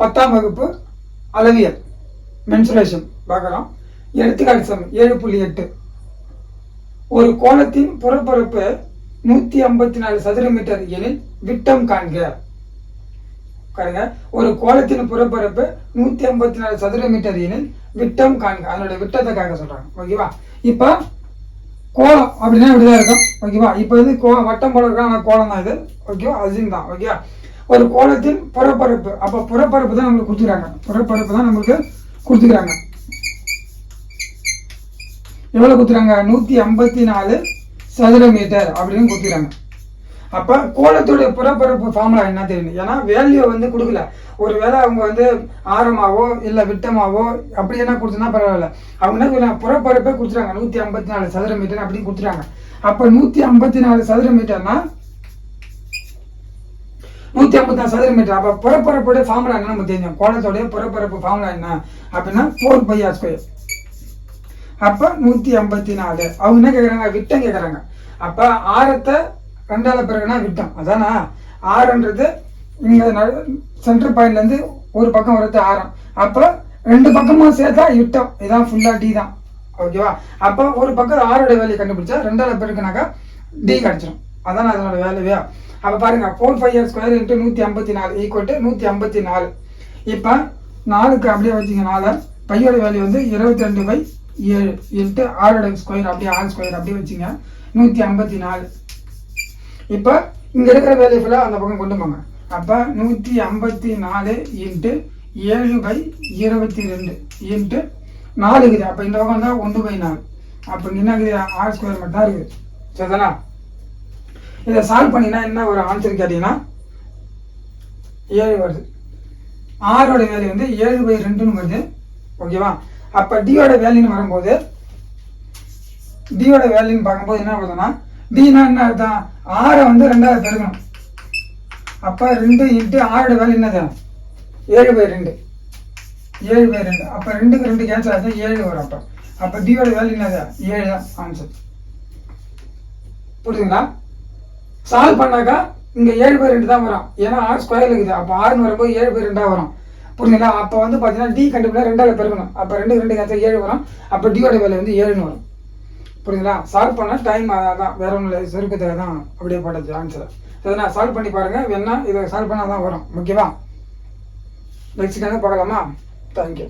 பத்தாம் வகுப்பு அளவியல் மென்சுரேஷன் பார்க்கலாம். எடுத்துக்காட்டு சமம் ஏழு புள்ளி எட்டு. ஒரு கோலத்தின் புறப்பரப்பு நூற்றி ஐம்பத்தி நாலு சதுர மீட்டர் எனில் விட்டம் காண்க. பாருங்க ஒரு கோலத்தின் புறப்பரப்பு நூற்றி ஐம்பத்தி நாலு சதுர மீட்டர் எனில் விட்டம் காண்க. அதனுடைய விட்டத்தை காண்க சொல்கிறாங்க ஓகேவா? இப்போ கோலம் அப்படின்னா இப்படிதான் இருக்கும். ஓகேவா இப்போ இது கோ வட்டம் போல இருக்கான கோலம் தான் இது. ஓகேவா அசிங் தான். ஓகேவா ஒரு கோலத்தின் புறப்பரப்பு. அப்போ புறப்பரப்பு தான் நம்மளுக்கு கொடுத்துக்கிறாங்க. புறப்பரப்பு தான் நம்மளுக்கு கொடுத்துக்கிறாங்க. எவ்வளோ கொடுத்துறாங்க நூற்றி ஐம்பத்தி நாலு சதுர மீட்டர் அப்படின்னு கொடுத்துக்கிறாங்க. அப்போ கோலத்துடைய புறப்பரப்பு ஃபார்முலா என்ன தெரியும் ஏன்னா வேல்யூ வந்து கொடுக்கல. ஒருவேளை அவங்க வந்து ஆரமாவோ இல்லை விட்டமாவோ அப்படி என்ன கொடுத்தனா பரவாயில்ல. அவங்க என்ன புறப்பரப்பே கொடுத்துறாங்க நூற்றி ஐம்பத்தி நாலு சதுர மீட்டர் அப்படின்னு கொடுத்துறாங்க அப்போ நூற்றி ஐம்பத்தி நாலு சதுர மீட்டர்னா நூற்றி ஐம்பத்தி நாலு சதுர மீட்டர் அப்போ புறப்பரப்புடைய ஃபார்முலா என்ன நம்ம தெரியும். கோலத்தோடைய புறப்பரப்பு ஃபார்முலா என்ன? அப்படின்னா ஃபோர் பை ஆர் ஸ்கொயர் அப்போ நூற்றி ஐம்பத்தி நாலு. அவங்க என்ன கேட்குறாங்க விட்டம் கேட்குறாங்க அப்போ ஆரத்தை ரெண்டால பிறகுனா விட்டம். அதானா? ஆறுன்றது இங்கே சென்டர் பாயிண்ட்லேருந்து ஒரு பக்கம் வரது ஆரம் அப்போ ரெண்டு பக்கமும் சேர்த்தா விட்டம் இதான் ஃபுல்லாக டி தான். ஓகேவா அப்போ ஒரு பக்கம் ஆறோட வேலையை கண்டுபிடிச்சா ரெண்டால பிறகுனாக்கா டி கிடச்சிடும் அதான் அதனோட வேலையே அப்போ பாருங்க four five year square into நூற்றி ஐம்பத்தி நாலு ஈக்குவல் டு நூற்றி ஐம்பத்தி நாலு. இப்போ நாலுக்கு அப்படியே வச்சிங்க நாலு. பையோட வேல்யூ வந்து இருபத்தி ரெண்டு பை ஏழு. இன்ட்டு ஆறோட ஸ்கொயர் அப்படியே ஆறு ஸ்கொயர் அப்படியே வச்சுங்க. நூற்றி ஐம்பத்தி நாலு. இப்போ இங்கே இருக்கிற வேலையை ஃபுல்லாக அந்த பக்கம் கொண்டு போங்க. அப்போ நூற்றி ஐம்பத்தி நாலு இன்ட்டு ஏழு பை இருபத்தி ரெண்டு இன்ட்டு நாலு இருக்குது. அப்போ இந்த பக்கம் தான் ஒன்று பை நாலு. அப்போ என்ன இருக்குது? ஆர் ஸ்கொயர் மட்டும் தான் இருக்குது. சரிதானா? இதை சால்வ் பண்ணினா என்ன ஒரு ஆன்சர் கேட்டிங்கன்னா ஏழு வருது. ஆரோட வேல்யூ வந்து ஏழு பை ரெண்டுன்னு வருது. ஓகேவா அப்போ டியோட வேல்யூன்னு வரும்போது டியோட வேல்யூன்னு பார்க்கும்போது என்ன வருதுன்னா டினா என்ன அர்த்தம் ஆறை வந்து ரெண்டாவது பெருகணும் அப்போ ரெண்டு இன்ட்டு ஆறோட வேலை என்னது? ஏழு பை ரெண்டு. ஏழு பை ரெண்டு. அப்போ ரெண்டுக்கு ரெண்டு கேன்சல் ஆச்சு ஏழு வரும் அப்போ. அப்போ டியோட வேலை என்னது? ஏழு தான் ஆன்சர் புரியுதுங்களா? சால்வ் பண்ணாக்கா இங்கே ஏழு பை ரெண்டு தான் வரும். ஏன்னா ஆறு ஸ்கொயர் இருக்குது. அப்போ ஆறுன்னு வரும்போது ஏழு பை ரெண்டாக வரும். புரியுதுங்களா? அப்போ வந்து பார்த்தீங்கன்னா டி கண்டுபிடிச்சா ரெண்டாவது பெருகணும் அப்போ ரெண்டு ரெண்டு கேன்சல் ஏழு வரும். அப்போ டியோட வேலை வந்து ஏழுன்னு வரும். புரியுதுங்களா? சால்வ் பண்ணால் டைம் அதான் வேற ஒன்றும் இல்லை. சுருக்கத்தை தான் அப்படியே போட்டது ஆன்சர் சரி நான் சால்வ் பண்ணி பாருங்கள் வேணா இதை சால்வ் பண்ணால் தான் வரும் ஓகேவா நெக்ஸ்ட் பார்க்கலாமா தேங்க்யூ